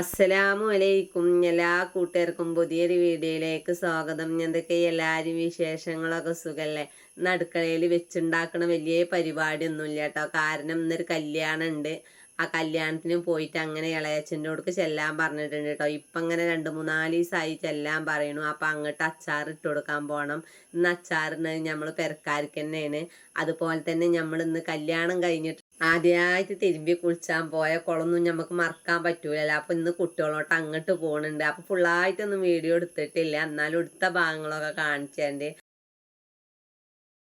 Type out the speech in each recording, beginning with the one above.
അസ്സലാമു അലൈക്കും എല്ലാ കൂട്ടുകാർക്കും പുതിയൊരു വീഡിയോയിലേക്ക് സ്വാഗതം. എന്തൊക്കെ എല്ലാവരും വിശേഷങ്ങളൊക്കെ സുഖമല്ലേ നടുക്കളയിൽ വെച്ചുണ്ടാക്കണ വലിയ പരിപാടിയൊന്നുമില്ല കേട്ടോ. കാരണം ഇന്നൊരു കല്യാണം ഉണ്ട് ആ കല്യാണത്തിന് പോയിട്ട് അങ്ങനെ ഇളയച്ചന്റെ കൊടുക്ക് ചെല്ലാൻ പറഞ്ഞിട്ടുണ്ട് കേട്ടോ. ഇപ്പം അങ്ങനെ രണ്ട് മൂന്നാൽ ദിവസമായി ചെല്ലാൻ പറയണു അപ്പം അങ്ങോട്ട് അച്ചാർ ഇട്ട് കൊടുക്കാൻ പോകണം. ഇന്ന് അച്ചാറിന് നമ്മൾ പെരക്കാർക്ക് തന്നെയാണ്. അതുപോലെ തന്നെ നമ്മൾ ഇന്ന് കല്യാണം കഴിഞ്ഞിട്ട് ആദ്യമായിട്ട് തിരുമ്പി കുളിച്ചാൻ പോയ കുളമൊന്നും നമുക്ക് മറക്കാൻ പറ്റൂലല്ലോ. അപ്പൊ ഇന്ന് കുട്ടികളോട്ട് അങ്ങോട്ട് പോകണുണ്ട് അപ്പൊ ഫുള്ളായിട്ടൊന്നും വീഡിയോ എടുത്തിട്ടില്ല. എന്നാലും എടുത്ത ഭാഗങ്ങളൊക്കെ കാണിച്ചേണ്ട്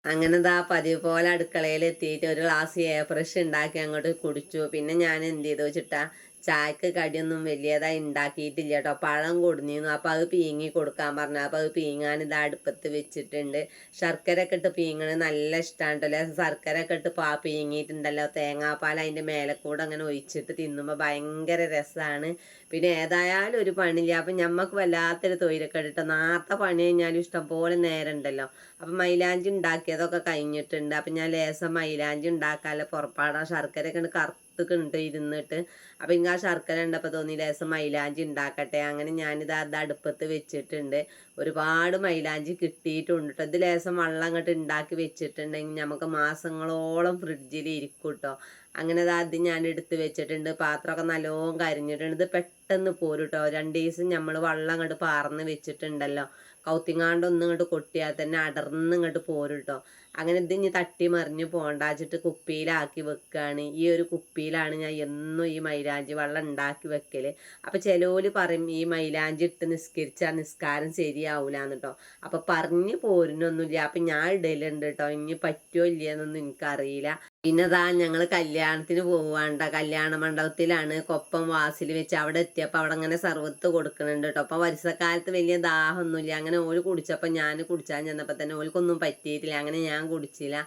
അങ്ങനെ ദാ പതിവ് പോലെ അടുക്കളയിൽ എത്തിയിട്ട് ഒരു ഗ്ലാസ് എയർ ഫ്രഷ് ഉണ്ടാക്കി അങ്ങോട്ട് കുടിച്ചു. പിന്നെ ഞാൻ എന്ത് ചെയ്തു വെച്ചിട്ടാ ചായക്ക് കടിയൊന്നും വലിയതായി ഉണ്ടാക്കിയിട്ടില്ല കേട്ടോ പഴം കൊടുന്നിരുന്നു. അപ്പോൾ അത് പീങ്ങി കൊടുക്കാൻ പറഞ്ഞു. അപ്പോൾ അത് പീങ്ങാൻ ഇത് അടുപ്പത്ത് വെച്ചിട്ടുണ്ട്. ശർക്കര ഒക്കെ ഇട്ട് പീങ്ങണത് നല്ല ഇഷ്ടമാണ് കേട്ടോ അല്ലെ? ശർക്കര ഒക്കെ ഇട്ട് പാ പീങ്ങിയിട്ടുണ്ടല്ലോ. തേങ്ങാപ്പാൽ അതിന്റെ മേലെ കൂടെ അങ്ങനെ ഒഴിച്ചിട്ട് തിന്നുമ്പോൾ ഭയങ്കര രസമാണ് പിന്നെ ഏതായാലും ഒരു പണിയില്ല. അപ്പം ഞമ്മക്ക് വല്ലാത്തൊരു തൊഴിലൊക്കെ ഇട്ടോ നാർത്ത പണി കഴിഞ്ഞാലും ഇഷ്ടംപോലെ നേരം ഉണ്ടല്ലോ അപ്പം മൈലാഞ്ചി ഉണ്ടാക്കിയതൊക്കെ കഴിഞ്ഞിട്ടുണ്ട്. അപ്പം ഞാൻ ലേസം മൈലാഞ്ചി ഉണ്ടാക്കാനുള്ള പുറപ്പാടാ. ശർക്കര ഒക്കെ കറുത്ത് കണ്ട് ഇരുന്നിട്ട്. അപ്പം ഇങ്ങ ആ ശർക്കര ഉണ്ടപ്പോൾ തോന്നി ലേസം മൈലാഞ്ചി ഉണ്ടാക്കട്ടെ അങ്ങനെ ഞാനിത് അത് അടുപ്പത്ത് വെച്ചിട്ടുണ്ട്. ഒരുപാട് മൈലാഞ്ചി കിട്ടിയിട്ടുണ്ട് കേട്ടോ ഇത് ലേസം വെള്ളം അങ്ങോട്ട് ഉണ്ടാക്കി വെച്ചിട്ടുണ്ടെങ്കിൽ നമുക്ക് മാസങ്ങളോളം ഫ്രിഡ്ജിൽ ഇരിക്കും കേട്ടോ അങ്ങനെ അത് ഞാൻ എടുത്ത് വെച്ചിട്ടുണ്ട്. പാത്രമൊക്കെ നല്ലോണം കരിഞ്ഞിട്ടുണ്ട്. ഇത് പെട്ടെന്ന് പോരും കേട്ടോ രണ്ട് ദിവസം നമ്മൾ വെള്ളം അങ്ങോട്ട് പാർന്ന് വെച്ചിട്ടുണ്ടല്ലോ. കൗത്തിങ്ങാണ്ട് ഒന്നും ഇങ്ങോട്ട് കൊട്ടിയാൽ തന്നെ അടർന്ന് ഇങ്ങോട്ട് പോരും കേട്ടോ അങ്ങനെ ഇത് ഇനി തട്ടി മറിഞ്ഞ് പോണ്ടാച്ചിട്ട് കുപ്പിയിലാക്കി വെക്കുകയാണ് ഈ ഒരു കുപ്പിയിലാണ് ഞാൻ എന്നും ഈ മൈലാഞ്ചി വെള്ളം ഉണ്ടാക്കി വെക്കൽ അപ്പം ചിലവര് പറയും ഈ മൈലാഞ്ചി ഇട്ട് നിസ്കരിച്ചാൽ നിസ്കാരം ശരിയാവൂലെന്ന് കേട്ടോ അപ്പം പറഞ്ഞ് പോരുന്നൊന്നുമില്ല അപ്പം ഞാൻ ഇടലുണ്ട് കേട്ടോ ഇനി പറ്റുമോ ഇല്ലയെന്നൊന്നും എനിക്കറിയില്ല. പിന്നെ ഞങ്ങൾ കല്യാണത്തിന് പോവാണ്ട. കല്യാണ മണ്ഡപത്തിലാണ് കൊപ്പം വാസിൽ വെച്ച് അവിടെ എത്തിയപ്പോൾ അവിടെ അങ്ങനെ സർവത്ത് കൊടുക്കുന്നുണ്ട് കേട്ടോ അപ്പം വരിസക്കാലത്ത് വലിയ ദാഹമൊന്നുമില്ല അങ്ങനെ ഓൽ കുടിച്ചപ്പോൾ ഞാൻ കുടിച്ചാൽ ചെന്നപ്പോൾ തന്നെ ഓൽക്കൊന്നും പറ്റിയിട്ടില്ല. അങ്ങനെ ഞാൻ കുടിച്ചില്ല.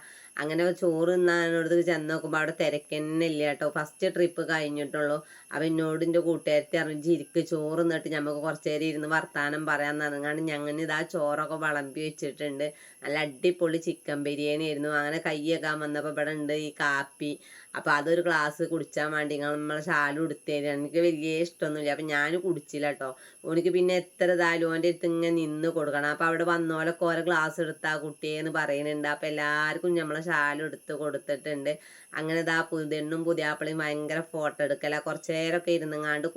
അങ്ങനെ ചോറ് തിന്നാനോട് ചെന്ന് നോക്കുമ്പോൾ അവിടെ തിരക്കന്നെ ഇല്ല കേട്ടോ ഫസ്റ്റ് ട്രിപ്പ് കഴിഞ്ഞിട്ടുള്ളൂ. അപ്പം എന്നോട് എന്റെ കൂട്ടുകാരത്തി അറിഞ്ഞ് ജിരിക്ക് ചോറ് നിന്നിട്ട് നമുക്ക് കുറച്ച് നേരം ഇരുന്ന് വർത്താനം പറയാൻ കാരണം ഞങ്ങൾ ഇതാ ചോറൊക്കെ വിളമ്പി വെച്ചിട്ടുണ്ട്. നല്ല അടിപൊളി ചിക്കൻ ബിരിയാണി ആയിരുന്നു. അങ്ങനെ കയ്യേക്കാൻ വന്നപ്പോൾ ഇവിടെ ഉണ്ട് ഈ കാപ്പി. അപ്പോൾ അതൊരു ഗ്ലാസ് കുടിച്ചാൽ വേണ്ടി നമ്മളെ ശാലും എടുത്തേരും എനിക്ക് വലിയ ഇഷ്ടമൊന്നുമില്ല അപ്പം ഞാൻ കുടിച്ചില്ല കേട്ടോ ഓനിക്ക് പിന്നെ എത്ര ഇതായാലും ഓന്റെ അടുത്ത് ഇങ്ങനെ നിന്ന് കൊടുക്കണം. അപ്പോൾ അവിടെ വന്നോലൊക്കെ ഓരോ ഗ്ലാസ് എടുത്താൽ കുട്ടിയെന്ന് പറയുന്നുണ്ട് അപ്പോൾ എല്ലാവർക്കും നമ്മളെ ശാലും എടുത്ത് കൊടുത്തിട്ടുണ്ട്. അങ്ങനെ ഇതാ പുതെണ്ണും പുതിയാപ്പിളയും ഭയങ്കര ഫോട്ടോ എടുക്കല. കുറച്ചു നേരമൊക്കെ ഇരുന്നങ്ങാണ്ട്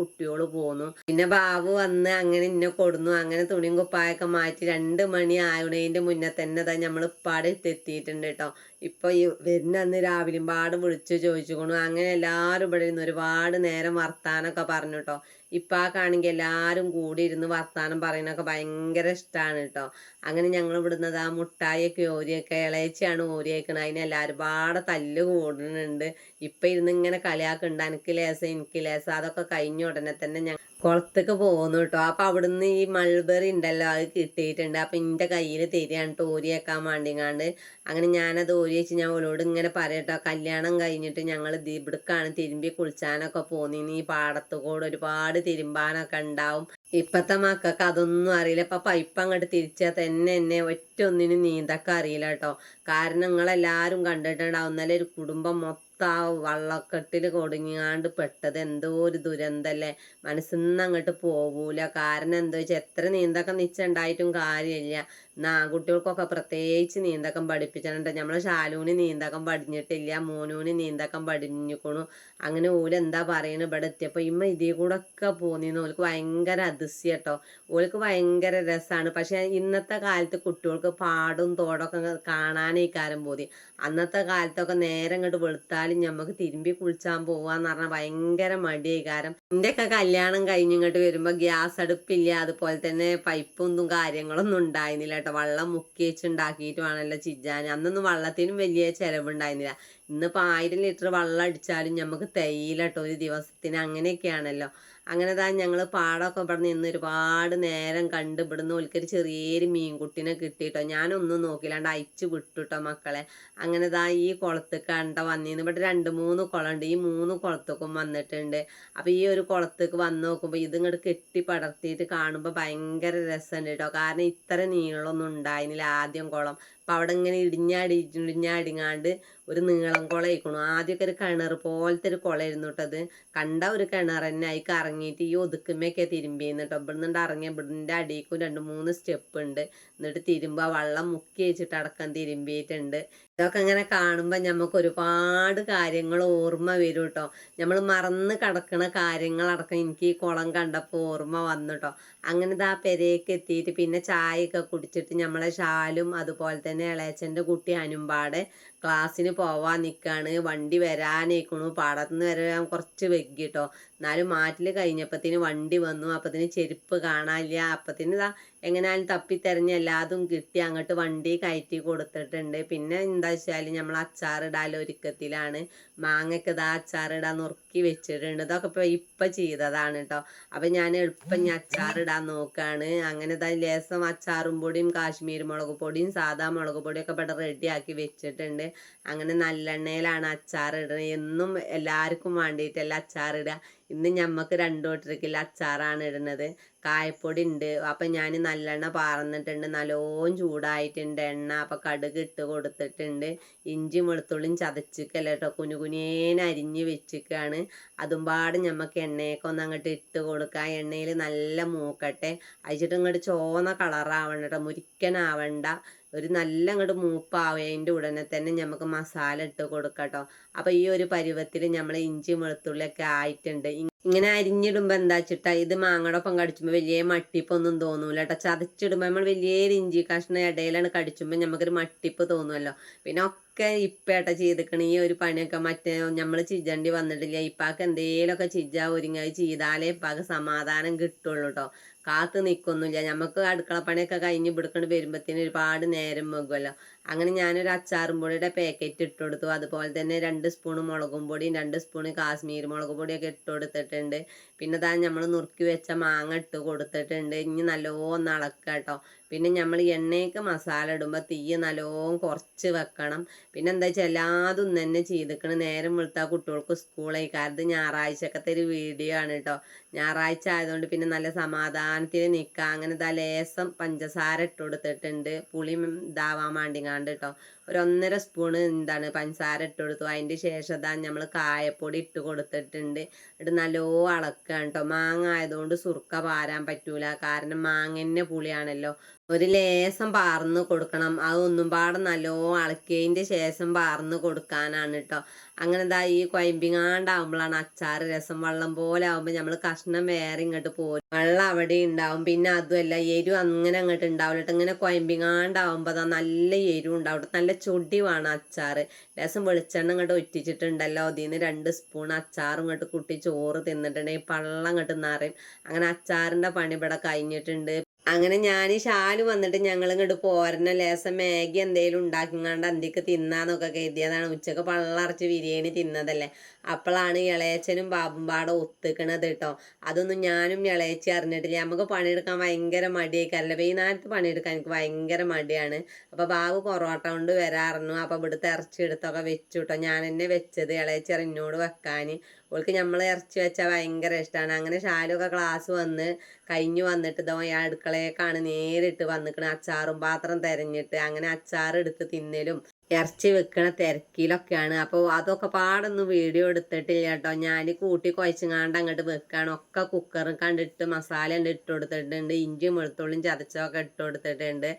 പോന്നു. പിന്നെ ബാബു വന്ന് അങ്ങനെ ഇന്നെ കൊടുന്നു. അങ്ങനെ തുണിയും കുപ്പായൊക്കെ മാറ്റി രണ്ട് മണി ആയണേന്റെ മുന്നേ തന്നെ ഇതാ നമ്മൾ ഇപ്പാടെ എത്തിയിട്ടുണ്ട് കേട്ടോ ഇപ്പൊ ഈ വരുന്ന അന്ന് രാവിലെയും പാട് വിളിച്ചു ചോദിച്ചുകൊണ്ടു അങ്ങനെ എല്ലാവരും ഇവിടെ ഇരുന്ന് ഒരുപാട് നേരം വർത്താനൊക്കെ പറഞ്ഞു കേട്ടോ ഇപ്പാക്കാണെങ്കിൽ എല്ലാവരും കൂടി ഇരുന്ന് വർത്താനം പറയുന്നൊക്കെ ഭയങ്കര ഇഷ്ടമാണ് കേട്ടോ അങ്ങനെ ഞങ്ങൾ ഇവിടുന്ന് ആ മുട്ടായിയൊക്കെ ഓരിയൊക്കെ ഇളയച്ചിയാണ് ഓരിയേക്കണത് അതിന് എല്ലാവരും പാടെ തല്ല് കൂടുന്നുണ്ട് ഇപ്പം ഇരുന്ന് ഇങ്ങനെ കളിയാക്കുന്നുണ്ട് എനിക്ക് ലേസം എനിക്ക് ലേസം. അതൊക്കെ കഴിഞ്ഞ ഉടനെ തന്നെ ഞങ്ങൾ കുളത്തേക്ക് പോകുന്നു കേട്ടോ അപ്പം അവിടുന്ന് ഈ മൾബറി ഉണ്ടല്ലോ അത് കിട്ടിയിട്ടുണ്ട്. അപ്പം എന്റെ കയ്യിൽ തരികയാണ് വെക്കാൻ വേണ്ടിങ്ങാണ്ട്. അങ്ങനെ ഞാനത് ഓരി വെച്ച് ഞാൻ ഓരോട് ഇങ്ങനെ പറയട്ടോ കല്യാണം കഴിഞ്ഞിട്ട് ഞങ്ങൾ ഇവിടേക്കാണ് തിരുമ്പി കുളിച്ചാനൊക്കെ പോന്നി. ഈ പാടത്തുകൂടെ ഒരുപാട് തിരുമ്പാനൊക്കെ ഉണ്ടാവും. ഇപ്പത്തെ മക്കൾക്ക് അതൊന്നും അറിയില്ല. ഇപ്പൊ പൈപ്പ് അങ്ങോട്ട് തിരിച്ചാൽ തന്നെ എന്നെ ഒറ്റ ഒന്നിനും നീന്തക്ക അറിയില്ല കേട്ടോ. കാരണം നിങ്ങളെല്ലാവരും കണ്ടിട്ടുണ്ടാവും ഇന്നലെ ഒരു കുടുംബം മൊത്തം ആ വള്ളക്കെട്ടിൽ കൊടുങ്ങിയാണ്ട് പെട്ടത്. എന്തോ ഒരു ദുരന്തല്ലേ. മനസ്സിന്ന് അങ്ങോട്ട് പോകൂല കാരണം എന്താ വെച്ചാൽ എത്ര നീന്തക്കം നിച്ചുണ്ടായിട്ടും കാര്യമില്ല. എന്നാ ആൺകുട്ടികൾക്കൊക്കെ പ്രത്യേകിച്ച് നീന്തക്കം പഠിപ്പിച്ചിട്ടുണ്ട്. നമ്മളെ ശാലൂന് നീന്തക്കം പഠിഞ്ഞിട്ടില്ല മോനൂന് നീന്തക്കം പഠിഞ്ഞിക്കണു അങ്ങനെ ഓൽ എന്താ പറയുന്നത് ഇവിടെ എത്തിയപ്പോൾ ഇമ്മ ഇതിൽ കൂടെ ഒക്കെ പോന്നിന്ന്. ഓൾക്ക് ഭയങ്കര അതിശയം കേട്ടോ ഓൾക്ക് ഭയങ്കര രസമാണ് പക്ഷെ ഇന്നത്തെ കാലത്ത് കുട്ടികൾക്ക് പാടും തോടൊക്കെ കാണാനേ കാരം പോതി. അന്നത്തെ കാലത്തൊക്കെ നേരം ഇങ്ങോട്ട് വെളുത്താലും ഞമ്മക്ക് തിരുമ്പി കുളിച്ചാൻ പോവാന്ന് പറഞ്ഞാൽ ഭയങ്കര മടിയായി കാരം ഒക്കെ കല്യാണം കഴിഞ്ഞ് ഇങ്ങോട്ട് വരുമ്പോൾ ഗ്യാസ് അടുപ്പില്ല അതുപോലെ തന്നെ പൈപ്പൊന്നും കാര്യങ്ങളൊന്നും ഉണ്ടായിരുന്നില്ല കേട്ടോ. വെള്ളം മുക്കി വെച്ചുണ്ടാക്കിയിട്ട് വേണമല്ലോ ചിജാൻ അന്നൊന്നും വെള്ളത്തിനും വലിയ ചിലവുണ്ടായിരുന്നില്ല. ഇന്നിപ്പോൾ ആയിരം ലിറ്റർ വെള്ളം അടിച്ചാലും നമുക്ക് തേയില കേട്ടോ ഒരു ദിവസത്തിന് അങ്ങനെയൊക്കെയാണല്ലോ. അങ്ങനെ താ ഞങ്ങൾ പാടമൊക്കെ ഇവിടെ നിന്ന് ഒരുപാട് നേരം കണ്ട് ഇവിടുന്ന് ഓൽക്കൊരു ചെറിയൊരു മീൻകുട്ടിനെ കിട്ടിയിട്ടോ ഞാനൊന്നും നോക്കില്ലാണ്ട് അയച്ചു വിട്ടുട്ടോ മക്കളെ. അങ്ങനെ താ ഈ കുളത്ത് കണ്ട വന്നിന്ന്. ഇവിടെ രണ്ട് മൂന്ന് കുളമുണ്ട് ഈ മൂന്ന് കുളത്തേക്കും വന്നിട്ടുണ്ട്. അപ്പോൾ ഈ ഒരു കുളത്തേക്ക് വന്ന് നോക്കുമ്പോൾ ഇത് ഇങ്ങോട്ട് കെട്ടി പടർത്തിയിട്ട് കാണുമ്പോൾ ഭയങ്കര രസമുണ്ട് കേട്ടോ കാരണം ഇത്ര നീളമൊന്നും ഉണ്ടായിരുന്നില്ല ആദ്യം കുളം. അപ്പം അവിടെ ഇങ്ങനെ ഇടിഞ്ഞാടി ഇടിഞ്ഞാടിങ്ങാണ്ട് ഒരു നീളം കുളയിക്കണു. ആദ്യമൊക്കെ ഒരു കിണർ പോലത്തെ ഒരു കുളമായിരുന്നു കേട്ടത് കണ്ട ഒരു കിണർ തന്നെ അതിൽ ഇറങ്ങിയിട്ട് ഈ ഒതുക്കുമ്മയൊക്കെ തിരുമ്പിയെന്ന് കേട്ടോ ഇവിടെ നിന്ന് ഇറങ്ങി ഇവിടുത്തെ അടിയിൽക്കും രണ്ട് മൂന്ന് സ്റ്റെപ്പ് ഉണ്ട് എന്നിട്ട് തിരുമ്പുക വെള്ളം മുക്കി വെച്ചിട്ട് അടക്കം തിരുമ്പിയിട്ടുണ്ട്. ഇതൊക്കെ ഇങ്ങനെ കാണുമ്പോൾ നമുക്ക് ഒരുപാട് കാര്യങ്ങൾ ഓർമ്മ വരും കേട്ടോ നമ്മൾ മറന്ന് കിടക്കുന്ന കാര്യങ്ങളടക്കം എനിക്ക് ഈ കുളം കണ്ടപ്പോൾ ഓർമ്മ വന്നു കേട്ടോ അങ്ങനെ ഇതാ പെരയൊക്കെ എത്തിയിട്ട് പിന്നെ ചായയൊക്കെ കുടിച്ചിട്ട് നമ്മളെ ഷാലും അതുപോലെ തന്നെ ഇളയച്ചന്റെ കുട്ടി അനുമ്പാടെ ക്ലാസ്സിന് പോവാൻ നിൽക്കുകയാണ് വണ്ടി വരാനേക്കണു. പാടത്തുനിന്ന് വരാൻ കുറച്ച് വെക്കി കേട്ടോ എന്നാലും മാറ്റിൽ കഴിഞ്ഞപ്പത്തിന് വണ്ടി വന്നു. അപ്പത്തിന് ചെരുപ്പ് കാണാനില്ല. അപ്പത്തിന് ഇതാ എങ്ങനെയാലും തപ്പിത്തെരഞ്ഞ് എല്ലാതും കിട്ടി അങ്ങോട്ട് വണ്ടി കയറ്റി കൊടുത്തിട്ടുണ്ട്. പിന്നെ എന്താ വെച്ചാൽ നമ്മൾ അച്ചാറിടാൻ ഒരുക്കത്തിലാണ്. മാങ്ങയ്ക്ക് ഇതാ അച്ചാറിടാൻ നുറുക്കി വെച്ചിട്ടുണ്ട്. ഇതൊക്കെ ഇപ്പോൾ ഇപ്പം ചെയ്തതാണ് കേട്ടോ അപ്പം ഞാൻ എളുപ്പം ഞാൻ അച്ചാറിടാൻ നോക്കുകയാണ് അങ്ങനെ ഇതാ ലേസം അച്ചാറും പൊടിയും കാശ്മീർ മുളക് പൊടിയും സാധാ മുളക് പൊടിയൊക്കെ ഇവിടെ റെഡിയാക്കി വെച്ചിട്ടുണ്ട്. അങ്ങനെ നല്ലെണ്ണയിലാണ് അച്ചാറിടുന്നത്. എന്നും എല്ലാവർക്കും വേണ്ടിയിട്ടല്ല അച്ചാറിടുക. ഇന്ന് ഞമ്മക്ക് രണ്ടു കൂട്ടർക്കില്ല അച്ചാറാണ് ഇടുന്നത്. കായപ്പൊടി ഉണ്ട് അപ്പം ഞാൻ നല്ലെണ്ണ പാർന്നിട്ടുണ്ട്. നല്ലോണം ചൂടായിട്ടുണ്ട്. എണ്ണ അപ്പം കടുക് ഇട്ട് കൊടുത്തിട്ടുണ്ട്. ഇഞ്ചി വെളുത്തുള്ളിയും ചതച്ചിക്കല്ല കേട്ടോ കുനു കുനിയേനെ അരിഞ്ഞ് വെച്ചിക്കാണ്. അതും പാട് ഞമ്മക്ക് എണ്ണയൊക്കെ ഒന്ന് അങ്ങോട്ട് ഇട്ട് കൊടുക്കുക എണ്ണയിൽ നല്ല മൂക്കട്ടെ. അയച്ചിട്ട് ഇങ്ങോട്ട് ചോന്ന കളറാവണ്ട കേട്ടോ മുരിക്കനാവണ്ട. ഒരു നല്ല അങ്ങോട്ട് മൂപ്പാവേന്റെ ഉടനെ തന്നെ നമുക്ക് മസാല ഇട്ട് കൊടുക്കട്ടോ. അപ്പോൾ ഈ ഒരു പരുവത്തിൽ നമ്മൾ ഇഞ്ചി വെളുത്തുള്ളിയൊക്കെ ആയിട്ടുണ്ട്. ഇങ്ങനെ അരിഞ്ഞിടുമ്പോൾ എന്താ വെച്ചിട്ടാ ഇത് മാങ്ങടൊപ്പം കടിച്ചുമ്പോൾ വലിയ മട്ടിപ്പൊന്നും തോന്നൂല കേട്ടോ ചതച്ചിടുമ്പോൾ നമ്മൾ വലിയൊരു ഇഞ്ചി കഷ്ണ ഇടയിലാണ് കടിച്ചുമ്പോൾ നമുക്കൊരു മട്ടിപ്പ് തോന്നുമല്ലോ പിന്നെ ഒക്കെ ഇപ്പേട്ട ചെയ്തിക്കണ. ഈ ഒരു പണിയൊക്കെ മറ്റേ നമ്മൾ ചിജണ്ടി വന്നിട്ടില്ല ഇപ്പാക്ക് എന്തേലൊക്കെ ചിജ ഒരുങ്ങി ചെയ്താലേ ഇപ്പാക്ക് സമാധാനം കിട്ടുള്ളൂ കേട്ടോ കാത്തു നിൽക്കൊന്നുമില്ല നമുക്ക് അടുക്കള പണിയൊക്കെ കഴിഞ്ഞ് ഇവിടുക്കൊണ്ട് വരുമ്പോഴത്തേന് ഒരുപാട് നേരം വെക്കുമല്ലോ അങ്ങനെ ഞാനൊരു അച്ചാറും പൊടിയുടെ പാക്കറ്റ് ഇട്ട് കൊടുത്തു. അതുപോലെ തന്നെ രണ്ട് സ്പൂൺ മുളകും പൊടിയും രണ്ട് സ്പൂൺ കാശ്മീർ മുളക് പൊടിയൊക്കെ ഇട്ട് കൊടുത്തിട്ടുണ്ട്. പിന്നെ താ നമ്മൾ നുറുക്കി വെച്ച മാങ്ങ ഇട്ട് കൊടുത്തിട്ടുണ്ട്. ഇനി നല്ലോണം ഇളക്കുക കേട്ടോ. പിന്നെ നമ്മൾ എണ്ണയ്ക്ക് മസാല ഇടുമ്പോൾ തീ നല്ലോണം കുറച്ച് വെക്കണം. പിന്നെ എന്താ വെച്ചാൽ എല്ലാതും തന്നെ ചെയ്തിക്കണം. നേരം വെളുത്താൽ കുട്ടികൾക്ക് സ്കൂളായി കാരണം ഞായറാഴ്ചക്കത്തെ ഒരു വീഡിയോ ആണ് കേട്ടോ ഞായറാഴ്ച ആയതുകൊണ്ട് പിന്നെ നല്ല സമാധാനത്തിൽ നിൽക്കുക അങ്ങനെ ദാ ലേസം പഞ്ചസാര ഇട്ട് കൊടുത്തിട്ടുണ്ട്. പുളി ഇതാവാൻ വേണ്ടിങ്ങാണ്ട് കേട്ടോ ഒരു ഒന്നര സ്പൂണ് എന്താണ് പഞ്ചസാര ഇട്ട് കൊടുത്തു. അതിന്റെ ശേഷം ഇതാ നമ്മൾ കായപ്പൊടി ഇട്ട് കൊടുത്തിട്ടുണ്ട്. ഇട്ട് നല്ലോ അളക്കാണ് കേട്ടോ മാങ്ങ ആയതുകൊണ്ട് സുർക്ക പാരാൻ പറ്റൂല. കാരണം മാങ്ങന്നെ പുളിയാണല്ലോ. ഒരു ലേസം പാർന്ന് കൊടുക്കണം. അതൊന്നും പാടെ നല്ലോ അളക്കിയതിന്റെ ശേഷം പാർന്ന് കൊടുക്കാനാണ് കേട്ടോ അങ്ങനെ ഇതാ ഈ കൊയമ്പിങ്ങാണ്ടാവുമ്പോഴാണ് അച്ചാർ രസം. വെള്ളം പോലെ ആവുമ്പോൾ നമ്മൾ കഷ്ണം വേറെ ഇങ്ങോട്ട് പോരും. വെള്ളം അവിടെ ഉണ്ടാവും പിന്നെ അതുമല്ല എരിവ് അങ്ങനെ അങ്ങോട്ട് ഉണ്ടാവില്ല ഇങ്ങനെ കൊയമ്പിങ്ങാണ്ടാവുമ്പോൾ അതാ നല്ല എരിവ് ഉണ്ടാവും. നല്ല ചൊടി വേണം അച്ചാർ രസം വെളിച്ചെണ്ണ ഇങ്ങോട്ട് ഒറ്റിച്ചിട്ടുണ്ടല്ലോ അതിൽ നിന്ന് രണ്ട് സ്പൂൺ അച്ചാറും ഇങ്ങോട്ട് കുട്ടി ചോറ് തിന്നിട്ടുണ്ടെങ്കിൽ പള്ളം ഇങ്ങോട്ട് നിറയും. അങ്ങനെ അച്ചാറിന്റെ പണി ഇവിടെ കഴിഞ്ഞിട്ടുണ്ട്. അങ്ങനെ ഞാൻ ഷാൽ വന്നിട്ട് ഞങ്ങൾ ഇങ്ങോട്ട് പോരണ ലേസം മാഗി എന്തെങ്കിലും ഉണ്ടാക്കിങ്ങാണ്ട് അന്തിക്ക് തിന്നാന്നൊക്കെ കരുതിയതാണ്. ഉച്ചയ്ക്ക് പള്ളറച്ച് ബിരിയാണി തിന്നതല്ലേ. അപ്പോഴാണ് ഇളയച്ചനും ബാബും പാടെ ഒത്തുക്കണത് കേട്ടോ അതൊന്നും ഞാനും ഇളയച്ചി അറിഞ്ഞിട്ടില്ല. നമുക്ക് പണിയെടുക്കാൻ ഭയങ്കര മടിയായിക്കാരല്ല. വൈകുന്നേരത്ത് പണിയെടുക്കാൻ എനിക്ക് ഭയങ്കര മടിയാണ്. അപ്പോൾ ബാബു പൊറോട്ട കൊണ്ട് വരാറുന്നു. അപ്പോൾ ഇവിടുത്തെ ഇറച്ചി എടുത്തൊക്കെ വെച്ചു കേട്ടോ ഞാൻ തന്നെ വെച്ചത്. ഇളയച്ചി എന്നോട് വെക്കാൻ ഓൾക്ക് നമ്മളെ ഇറച്ചി വെച്ചാൽ ഭയങ്കര ഇഷ്ടമാണ് അങ്ങനെ ഷാലൊക്കെ ക്ലാസ് വന്ന് കഴിഞ്ഞു വന്നിട്ട് ഇതോ അടുക്കളയേക്കാണ് നേരിട്ട് വന്നിക്കണ. അച്ചാറും പാത്രം തിരഞ്ഞിട്ട് അങ്ങനെ അച്ചാർ എടുത്ത് തിന്നലും ഇറച്ചി വെക്കണ തിരക്കിലൊക്കെയാണ്. അപ്പോൾ അതൊക്കെ പാടൊന്നും വീഡിയോ എടുത്തിട്ടില്ല കേട്ടോ ഞാൻ കൂട്ടി കുഴച്ചങ്ങാണ്ട് അങ്ങോട്ട് വെക്കാണ്. ഒക്കെ കുക്കർ കണ്ടിട്ട് മസാല ഉണ്ട് ഇട്ട് കൊടുത്തിട്ടുണ്ട്. ഇഞ്ചിയും വെളുത്തുള്ളിയും ചതച്ചൊക്കെ ഇട്ട് കൊടുത്തിട്ടുണ്ട്.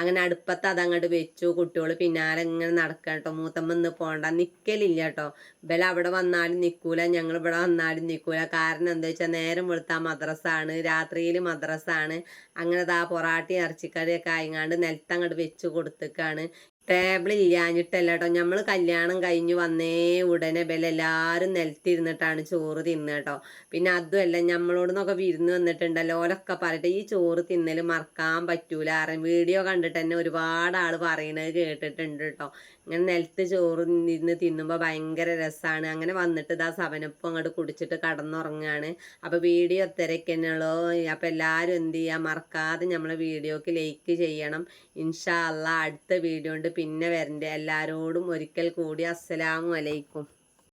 അങ്ങനെ അടുപ്പത്ത് അതങ്ങോട്ട് വെച്ചു. കുട്ടികൾ പിന്നാലെ ഇങ്ങനെ നടക്കുക കേട്ടോ മൂത്തമ്മ ഇന്ന് പോണ്ട. നിൽക്കലില്ല കേട്ടോ ബല അവിടെ വന്നാലും നിൽക്കൂല ഞങ്ങൾ ഇവിടെ വന്നാലും നിൽക്കൂല കാരണം എന്താ വെച്ചാൽ നേരം വെളുത്താൽ മദ്രസാണ്. രാത്രിയിൽ മദ്രസാണ്. അങ്ങനെ ആ പൊറാട്ടി ഇറച്ചിക്കറിയൊക്കെ ആയിങ്ങാണ്ട് നിലത്തങ്ങോട്ട് വെച്ച് കൊടുത്തേക്കാണ്. ടേബിൾ ഇല്ലാഞ്ഞിട്ടല്ല നമ്മൾ കല്യാണം കഴിഞ്ഞ് വന്നേ ഉടനെ ബല എല്ലാവരും നിലത്തിരുന്നിട്ടാണ് ചോറ് തിന്നുക കേട്ടോ പിന്നെ അതുമല്ല നമ്മളോട് നിന്നൊക്കെ വിരുന്ന് വന്നിട്ടുണ്ടല്ലോ. ഓലൊക്കെ പറയട്ടെ ഈ ചോറ് തിന്നൽ മറക്കാൻ പറ്റൂല. അറിയാം വീഡിയോ കണ്ടിട്ട് തന്നെ ഒരുപാട് ആൾ പറയണത് കേട്ടിട്ടുണ്ട് കേട്ടോ. ഇങ്ങനെ നിലത്ത് ചോറ് ഇരുന്ന് തിന്നുമ്പോൾ ഭയങ്കര രസമാണ് അങ്ങനെ വന്നിട്ട് ഇതാ സവനപ്പം അങ്ങോട്ട് കുടിച്ചിട്ട് കടന്നുറങ്ങുകയാണ് അപ്പോൾ വീഡിയോ തന്നെയുള്ളൂ അപ്പോൾ എല്ലാവരും എന്ത് ചെയ്യുക മറക്കാതെ നമ്മളെ വീഡിയോക്ക് ലൈക്ക് ചെയ്യണം. ഇൻഷാ അല്ല അടുത്ത വീഡിയോ കൊണ്ട് പിന്നെ വരണ്ടേ. എല്ലാവരോടും ഒരിക്കൽ കൂടി അസ്സലാമു അലൈക്കും.